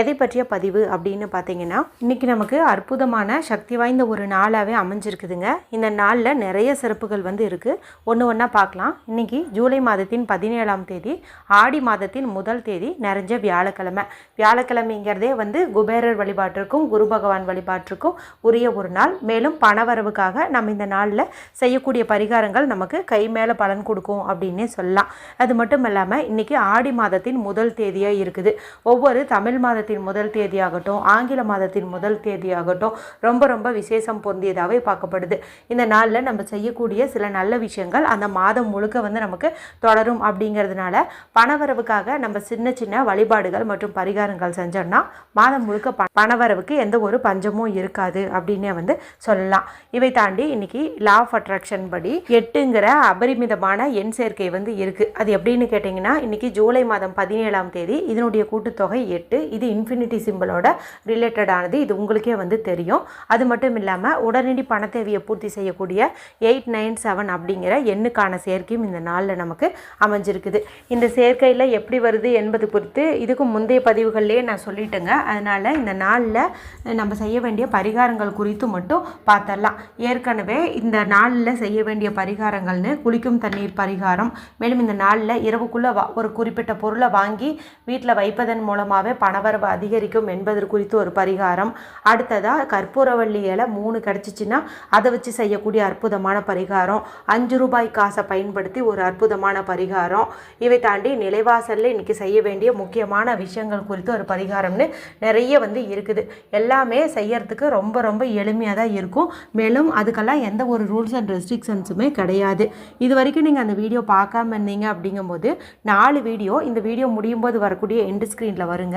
எதை பற்றிய பதிவு அப்படின்னு பார்த்தீங்கன்னா இன்றைக்கி நமக்கு அற்புதமான சக்தி வாய்ந்த ஒரு நாளாகவே அமைஞ்சிருக்குதுங்க. இந்த நாளில் நிறைய சிறப்புகள் வந்து இருக்குது ஒன்று ஒன்றா பார்க்கலாம். இன்றைக்கி ஜூலை மாதத்தின் பதினேழாம் தேதி ஆடி மாதத்தின் முதல் தேதி நிறைஞ்ச வியாழக்கிழமை. வியாழக்கிழமைங்கிறதே வந்து குபேரர் வழிபாட்டிற்கும் குரு பகவான் வழிபாட்டிற்கும் உரிய ஒரு நாள். மேலும் பணவரவுக்காக நம்ம இந்த நாளில் செய்யக்கூடிய பரிகாரங்கள் நமக்கு கை மேலே பலன் கொடுக்கும் அப்படின்னே சொல்லலாம். அது மட்டும் இல்லாமல் இன்றைக்கி ஆடி மாதத்தின் முதல் தேதியாக இருக்குது. ஒவ்வொரு தமிழ் மாதத்தின் முதல் தேதியாகட்டும் ஆங்கில மாதத்தின் முதல் தேதியாகட்டும் ரொம்ப ரொம்ப விசேஷம் பொருந்தியதாகவே பார்க்கப்படுது. இந்த நாளில் நம்ம செய்யக்கூடிய சில நல்ல விஷயங்கள் அந்த மாதம் முழுக்க வந்து நமக்கு தொடரும் அப்படிங்கிறதுனால பணவரவுக்காக நம்ம சின்ன சின்ன வழிபாடுகள் மற்றும் பரிகாரங்கள் செஞ்சோம்னா மாதம் முழுக்க ப பணவரவுக்கு எந்த ஒரு பஞ்சமும் இருக்காது அப்படின்னே வந்து சொல்லலாம். இவை தாண்டி இன்னைக்கு லா ஆஃப் அட்ராக்ஷன் படி எட்டுங்கிற அபரிமிதமான எண் சேர்க்கை வந்து இருக்குது அது எப்படின்னு கேட்டிங்கன்னா இன்னைக்கு ஜூலை மாதம் பதினேழாம் தேதி இதனுடைய கூட்டுத்தொகை எட்டு. இது இன்ஃபினிட்டி சிம்பிளோட ரிலேட்டடானது இது உங்களுக்கே வந்து தெரியும். அது மட்டும் இல்லாமல் உடனடி பண தேவையை பூர்த்தி செய்யக்கூடிய எயிட் நைன் செவன் அப்படிங்கிற எண்ணுக்கான சேர்க்கையும் இந்த நாளில் நமக்கு அமைஞ்சிருக்குது. இந்த சேர்க்கையில் எப்படி வருது என்பது குறித்து இதுக்கு முந்தைய பதிவுகள்லேயே நான் சொல்லிட்டேங்க. அதனால் இந்த நாளில் நம்ம செய்ய வேண்டிய பரிகாரங்கள் குறித்து மட்டும் பார்த்தரலாம் ஏற்கனவே இந்த நாளில் செய்ய வேண்டிய பரிகாரங்கள்னு குளிக்கும் தண்ணீர் பரிகாரம் மேலும் இந்த நாளில் இரவுக்குள்ளே ஒரு குறிப்பிட்ட பொருளை வாங்கி வீட்டில் வைப்பதன் மூலமாகவே பணவரவு அதிகரிக்கும் என்பது குறித்து ஒரு பரிகாரம். அடுத்ததாக கற்பூரவள்ளி இலை மூணு கிடச்சிச்சின்னா அதை வச்சு செய்யக்கூடிய அற்புதமான பரிகாரம். அஞ்சு ரூபாய் காசை பயன்படுத்தி ஒரு அற்புதமான பரிகாரம். இவை தாண்டி நிலைவாசலில் இன்றைக்கி செய்ய வேண்டிய முக்கியமான விஷயங்கள் குறித்து ஒரு பரிகாரம்னு நிறைய வந்து இருக்குது. எல்லாமே செய்யறதுக்கு ரொம்ப ரொம்ப எளிமையாக தான் இருக்கும். மேலும் அதுக்கெல்லாம் எந்த ஒரு ரூல்ஸ் அண்ட் ரெஸ்ட்ரிக்ஷன்ஸுமே கிடையாது. இது வரைக்கும் நீங்கள் அந்த வீடியோ பார்க்காம இருந்தீங்க அப்படிங்கும்போது நாலு வீடியோ இந்த வீடியோ முடியும் போது வரக்கூடிய எண்டு ஸ்க்ரீனில் வருங்க.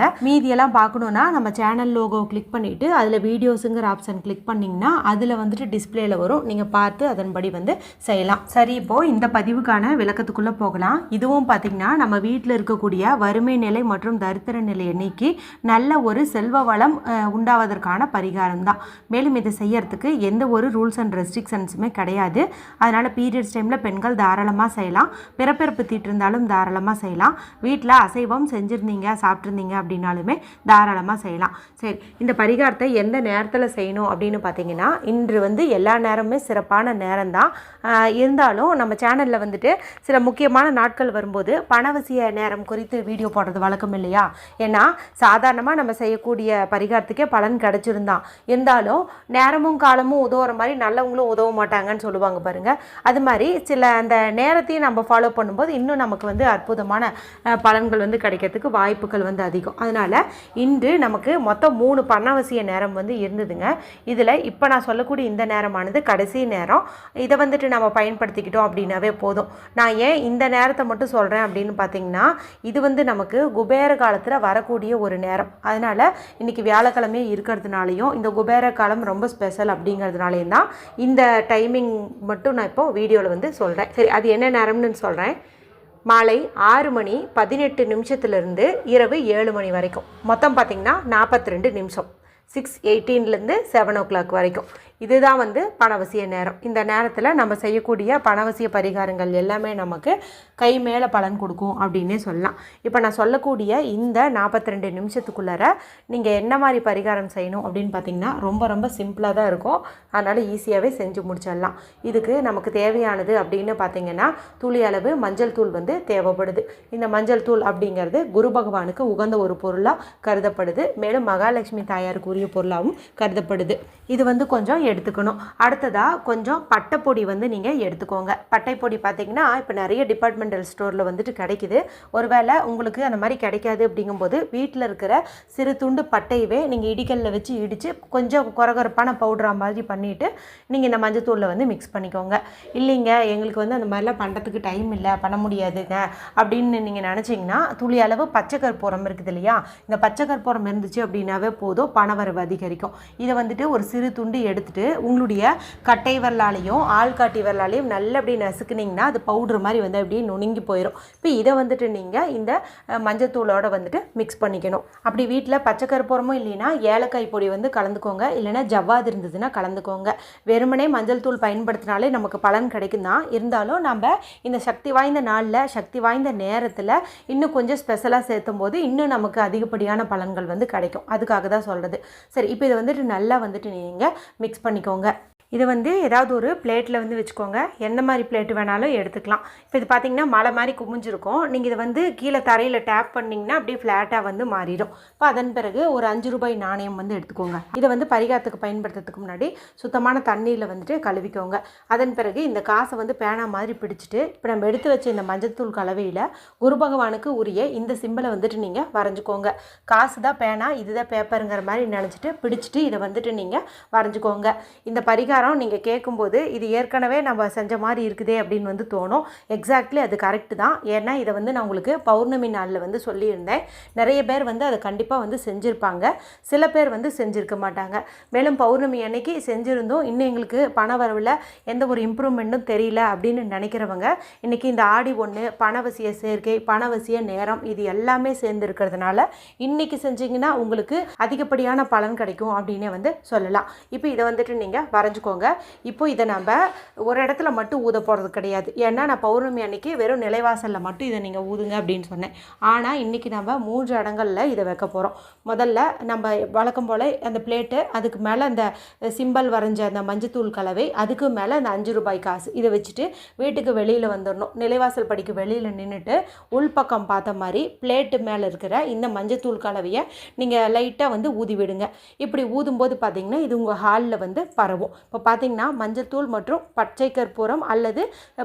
இதெல்லாம் பார்க்கணுன்னா நம்ம சேனல் லோகோ கிளிக் பண்ணிவிட்டு அதில் வீடியோஸுங்கிற ஆப்ஷன் கிளிக் பண்ணிங்கன்னா அதில் வந்துட்டு டிஸ்பிளேயில் வரும். நீங்கள் பார்த்து அதன்படி வந்து செய்யலாம். சரி இப்போது இந்த பதிவுக்கான விளக்கத்துக்குள்ளே போகலாம். இதுவும் பார்த்திங்கன்னா நம்ம வீட்டில் இருக்கக்கூடிய வறுமை நிலை மற்றும் தரித்திர நிலையை நீக்கி நல்ல ஒரு செல்வ வளம் உண்டாவதற்கான பரிகாரம் தான். மேலும் இதை செய்யறதுக்கு எந்த ஒரு ரூல்ஸ் அண்ட் ரெஸ்ட்ரிக்ஷன்ஸுமே கிடையாது. அதனால் பீரியட்ஸ் டைமில் பெண்கள் தாராளமாக செய்யலாம். பிறப்பிறப்பு தீட்டு இருந்தாலும் தாராளமாக செய்யலாம். வீட்டில் அசைவம் செஞ்சுருந்தீங்க சாப்பிட்ருந்தீங்க அப்படின்னாலுமே தாராளமாக செய்யலாம். சரி இந்த பரிகாரத்தை எந்த நேரத்தில் செய்யணும் அப்படின்னு பார்த்தீங்கன்னா இன்று வந்து எல்லா நேரமுமே சிறப்பான நேரம் தான் இருந்தாலும் நம்ம சேனலில் வந்துட்டு சில முக்கியமான நாட்கள் வரும்போது பணவசிய நேரம் குறித்து வீடியோ போடுறது வழக்கம் இல்லையா? ஏன்னா சாதாரணமாக நம்ம செய்யக்கூடிய பரிகாரத்துக்கே பலன் கிடச்சிருந்தான். இருந்தாலும் நேரமும் காலமும் உதவுற மாதிரி நல்லவங்களும் உதவ மாட்டாங்கன்னு சொல்லுவாங்க பாருங்கள் அது மாதிரி சில அந்த நேரத்தையும் நம்ம ஃபாலோ பண்ணும்போது இன்னும் நமக்கு வந்து அற்புதமான பலன்கள் வந்து கிடைக்கிறதுக்கு வாய்ப்புகள் வந்து அதிகம். அதனால் இன்று நமக்கு மொத்தம் மூணு பண்ணவசிய நேரம் வந்து இருந்ததுங்க. இதில் இப்போ நான் சொல்லக்கூடிய இந்த நேரமானது கடைசி நேரம். இதை வந்துட்டு நம்ம பயன்படுத்திக்கிட்டோம் அப்படின்னாவே போதும். நான் ஏன் இந்த நேரத்தை மட்டும் சொல்கிறேன் அப்படின்னு பார்த்தீங்கன்னா இது வந்து நமக்கு குபேர காலத்தில் வரக்கூடிய ஒரு நேரம். அதனால் இன்றைக்கி வியாழக்கிழமையே இருக்கிறதுனாலையும் இந்த குபேர காலம் ரொம்ப ஸ்பெஷல் அப்படிங்கிறதுனாலையும் தான் இந்த டைமிங் மட்டும் நான் இப்போ வீடியோவில் வந்து சொல்கிறேன் சரி அது என்ன நேரம்னு சொல்கிறேன் மாலை ஆறு மணி பதினெட்டு நிமிஷத்துலேருந்து இரவு ஏழு மணி வரைக்கும். மொத்தம் பார்த்திங்கன்னா நாற்பத்தி ரெண்டு நிமிஷம். சிக்ஸ் எயிட்டீன்லேருந்து செவன் ஓ கிளாக் வரைக்கும். இதுதான் வந்து பணவசிய நேரம். இந்த நேரத்தில் நம்ம செய்யக்கூடிய பணவசிய பரிகாரங்கள் எல்லாமே நமக்கு கை மேலே பலன் கொடுக்கும் அப்படின்னே சொல்லலாம். இப்போ நான் சொல்லக்கூடிய இந்த நாற்பத்தி ரெண்டு நிமிஷத்துக்குள்ளார நீங்கள் என்ன மாதிரி பரிகாரம் செய்யணும் அப்படின்னு பார்த்தீங்கன்னா ரொம்ப ரொம்ப சிம்பிளாக தான் இருக்கும். அதனால் ஈஸியாகவே செஞ்சு முடிச்சிடலாம். இதுக்கு நமக்கு தேவையானது அப்படின்னு பார்த்தீங்கன்னா துளி அளவு மஞ்சள் தூள் வந்து தேவைப்படுது. இந்த மஞ்சள் தூள் அப்படிங்கிறது குரு பகவானுக்கு உகந்த ஒரு பொருளாக கருதப்படுது. மேலும் மகாலட்சுமி தாயாருக்கு உரிய பொருளாகவும் கருதப்படுது. இது வந்து கொஞ்சம் எடுத்துக்கணும். அடுத்ததாக கொஞ்சம் பட்டைப்பொடி வந்து நீங்கள் எடுத்துக்கோங்க. பட்டைப்பொடி பார்த்தீங்கன்னா இப்போ நிறைய டிபார்ட்மெண்டல் ஸ்டோரில் வந்துட்டு கிடைக்குது. ஒருவேளை உங்களுக்கு அந்த மாதிரி கிடைக்காது அப்படிங்கும்போது வீட்டில் இருக்கிற சிறு துண்டு பட்டையவே நீங்கள் இடிக்கல்ல வச்சு இடித்து கொஞ்சம் குறகுறப்பான பவுடரா மாதிரி பண்ணிவிட்டு நீங்கள் இந்த மஞ்சத்தூளில் வந்து மிக்ஸ் பண்ணிக்கோங்க. இல்லைங்க எங்களுக்கு வந்து அந்த மாதிரிலாம் பண்ணுறதுக்கு டைம் இல்லை பண்ண முடியாதுங்க. அப்படின்னு நீங்கள் நினச்சிங்கன்னா துளி அளவு பச்சை கற்பூரம் இருக்குது இல்லையா? இந்த பச்சை கற்பூரம் இருந்துச்சு அப்படின்னாவே போதும் பணவரவு அதிகரிக்கும். இதை வந்துட்டு ஒரு சிறு துண்டு எடுத்துட்டு வந்துட்டு உங்களுடைய கட்டை வரலாலையும் ஆள்காட்டி வரலாலையும் நல்லா அப்படி நசுக்குனிங்கன்னா அது பவுட்ரு மாதிரி வந்து அப்படியே நுணுங்கி போயிடும் இப்போ இதை வந்துட்டு நீங்கள் இந்த அஹ், மஞ்சத்தூளோட வந்துட்டு மிக்ஸ் பண்ணிக்கணும். அப்படி வீட்டில் பச்சை கருப்பூரமும் இல்லைன்னா ஏலக்காய் பொடி வந்து கலந்துக்கோங்க. இல்லைன்னா ஜவ்வாது இருந்ததுன்னா கலந்துக்கோங்க. வெறுமனே மஞ்சள் தூள் பயன்படுத்தினாலே நமக்கு பலன் கிடைக்கும் தான் இருந்தாலும் நம்ம இந்த சக்தி வாய்ந்த நாளில் சக்தி வாய்ந்த நேரத்தில் இன்னும் கொஞ்சம் ஸ்பெஷலாக சேர்த்தும் போது இன்னும் நமக்கு அதிகப்படியான பலன்கள் வந்து கிடைக்கும். அதுக்காக தான் சொல்கிறது சரி இப்போ இதை வந்துட்டு நல்லா வந்துட்டு நீங்கள் மிக்ஸ் பண்ணிக்கோங்க. இதை வந்து ஏதாவது ஒரு பிளேட்டில் வந்து வச்சுக்கோங்க. எந்த மாதிரி பிளேட்டு வேணாலும் எடுத்துக்கலாம். இப்போ இது பார்த்தீங்கன்னா மலை மாதிரி குமிஞ்சிருக்கும். நீங்கள் இதை வந்து கீழே தரையில் டேப் பண்ணிங்கன்னா அப்படியே ஃப்ளாட்டாக வந்து மாறிடும். இப்போ அதன் பிறகு ஒரு அஞ்சு ரூபாய் நாணயம் வந்து எடுத்துக்கோங்க. இதை வந்து பரிகாரத்துக்கு பயன்படுத்துறதுக்கு முன்னாடி சுத்தமான தண்ணியில் வந்துட்டு கழுவிக்கோங்க. அதன் பிறகு இந்த காசை வந்து பேனா மாதிரி பிடிச்சிட்டு இப்போ நம்ம எடுத்து வச்ச இந்த மஞ்சத்தூள் கலவையில் குரு பகவானுக்கு உரிய இந்த சிம்பிளை வந்துட்டு நீங்கள் வரைஞ்சிக்கோங்க. காசு தான் பேனா இதுதான் பேப்பருங்கிற மாதிரி நினச்சிட்டு பிடிச்சிட்டு இதை வந்துட்டு நீங்கள் வரைஞ்சிக்கோங்க. இந்த பரிகாரம் நீங்கள் கேட்கும்போது இது ஏற்கனவே நம்ம செஞ்ச மாதிரி இருக்குதே அப்படின்னு வந்து தோணும். எக்ஸாக்ட்லி அது கரெக்டு தான். ஏன்னா இதை வந்து நான் உங்களுக்கு பௌர்ணமி நாளில் வந்து சொல்லியிருந்தேன். நிறைய பேர் வந்து அதை கண்டிப்பாக வந்து செஞ்சுருப்பாங்க. சில பேர் வந்து செஞ்சுருக்க மாட்டாங்க. மேலும் பௌர்ணமி அன்னைக்கு செஞ்சுருந்தோம். இன்னும் எங்களுக்கு பண வரவில் எந்த ஒரு இம்ப்ரூவ்மெண்ட்டும் தெரியல அப்படின்னு நினைக்கிறவங்க இன்றைக்கி இந்த ஆடி ஒன்று பணவசிய சேர்க்கை பணவசிய நேரம் இது எல்லாமே சேர்ந்து இருக்கிறதுனால இன்றைக்கி செஞ்சிங்கன்னா உங்களுக்கு அதிகப்படியான பலன் கிடைக்கும் அப்படின்னே வந்து சொல்லலாம். இப்போ இதை வந்துட்டு நீங்கள் வச்சுக்கோங்க. இப்போ இதை நம்ம ஒரு இடத்துல மட்டும் ஊத போகிறது கிடையாது. ஏன்னா நான் பௌர்ணமி அன்னைக்கு வெறும் நிலைவாசலில் மட்டும் இதை நீங்கள் ஊதுங்க அப்படின்னு சொன்னேன். ஆனால் இன்றைக்கி நம்ம மூன்று இடங்களில் இதை வைக்க போகிறோம் முதல்ல நம்ம வழக்கம் போல் அந்த பிளேட்டு அதுக்கு மேலே அந்த சிம்பல் வரைஞ்ச அந்த மஞ்சத்தூள் கலவை அதுக்கு மேலே அந்த அஞ்சு ரூபாய் காசு. இதை வச்சுட்டு வீட்டுக்கு வெளியில் வந்துடணும். நிலைவாசல் படிக்கு வெளியில் நின்றுட்டு உள்பக்கம் பார்த்த மாதிரி பிளேட்டு மேலே இருக்கிற இந்த மஞ்சத்தூள் கலவையை நீங்கள் லைட்டாக வந்து ஊதி விடுங்க. இப்படி ஊதும்போது பார்த்தீங்கன்னா இது உங்கள் ஹாலில் வந்து பரவும். இப்போ இப்போ பார்த்தீங்கன்னா மஞ்சத்தூள் மற்றும் பச்சை கற்பூரம் அல்லது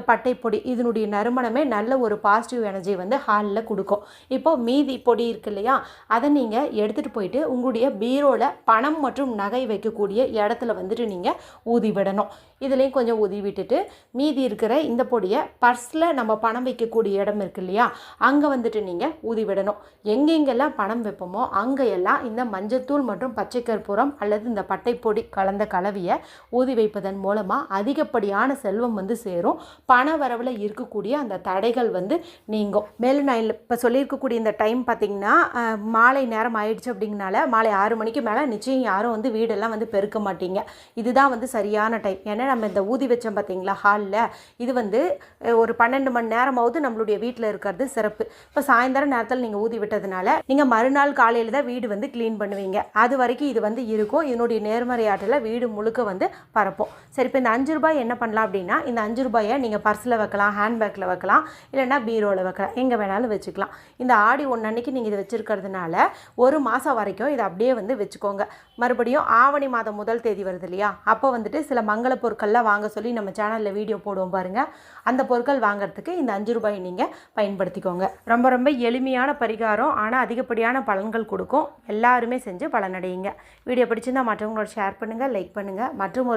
பட்டைப்பொடி இதனுடைய நறுமணமே நல்ல ஒரு பாசிட்டிவ் எனர்ஜி வந்து ஹாலில் கொடுக்கும். இப்போது மீதி பொடி இருக்கு இல்லையா? அதை நீங்கள் எடுத்துகிட்டு போயிட்டு உங்களுடைய பீரோவில் பணம் மற்றும் நகை வைக்கக்கூடிய இடத்துல வந்துட்டு நீங்கள் ஊதி விடணும். இதுலேயும் கொஞ்சம் ஊதி விட்டுட்டு மீதி இருக்கிற இந்த பொடியை பர்ஸில் நம்ம பணம் வைக்கக்கூடிய இடம் இருக்கு இல்லையா? அங்கே வந்துட்டு நீங்கள் ஊதி விடணும். எங்கெங்கெல்லாம் பணம் வைப்போமோ அங்கெல்லாம் இந்த மஞ்சத்தூள் மற்றும் பச்சை கற்பூரம் அல்லது இந்த பட்டைப்பொடி கலந்த கலவையை ஊதி வைப்பதன் மூலமாக அதிகப்படியான செல்வம் வந்து சேரும். பண வரவில் இருக்கக்கூடிய அந்த தடைகள் வந்து நீங்கும். மேலும் நான் இப்போ சொல்லியிருக்கக்கூடிய இந்த டைம் பார்த்திங்கன்னா மாலை நேரம் ஆயிடுச்சு அப்படிங்கனால மாலை ஆறு மணிக்கு மேலே நிச்சயம் யாரும் வந்து வீடெல்லாம் வந்து பெருக்க மாட்டீங்க. இதுதான் வந்து சரியான டைம். ஏன்னா நம்ம இந்த ஊதி வச்சோம் பார்த்தீங்களா ஹாலில் இது வந்து ஒரு பன்னெண்டு மணி நேரமாவது நம்மளுடைய வீட்டில் இருக்கிறது சிறப்பு. இப்போ சாயந்தரம் நேரத்தில் நீங்கள் ஊதி விட்டதுனால நீங்கள் மறுநாள் காலையில் தான் வீடு வந்து க்ளீன் பண்ணுவீங்க. அது வரைக்கும் இது வந்து இருக்கும். இதனுடைய நேர்மறை ஆற்றலை வீடு முழுக்க வந்து பரப்போம். சரி இப்போ இந்த அஞ்சு ரூபாய் என்ன பண்ணலாம் அப்படின்னா இந்த அஞ்சு ரூபாயை நீங்கள் பர்ஸில் வைக்கலாம் ஹேண்ட்பேக்கில் வைக்கலாம் இல்லைன்னா பீரோவில் வைக்கலாம் எங்கே வேணாலும் வச்சுக்கலாம். இந்த ஆடி ஒன்று அன்னைக்கு நீங்கள் இதை வச்சுருக்கிறதுனால ஒரு மாதம் வரைக்கும் இதை அப்படியே வந்து வச்சுக்கோங்க. மறுபடியும் ஆவணி மாதம் முதல் தேதி வருது இல்லையா? அப்போ வந்துட்டு சில மங்கள பொருட்கள்லாம் வாங்க சொல்லி நம்ம சேனலில் வீடியோ போடுவோம் பாருங்கள் அந்த பொருட்கள் வாங்குறதுக்கு இந்த அஞ்சு ரூபாய் நீங்கள் பயன்படுத்திக்கோங்க. ரொம்ப ரொம்ப எளிமையான பரிகாரம். ஆனால் அதிகப்படியான பலன்கள் கொடுக்கும். எல்லாருமே செஞ்சு பலனடையுங்க. வீடியோ பிடிச்சிருந்தா மற்றவங்களோட ஷேர் பண்ணுங்கள் லைக் பண்ணுங்கள் மற்றும்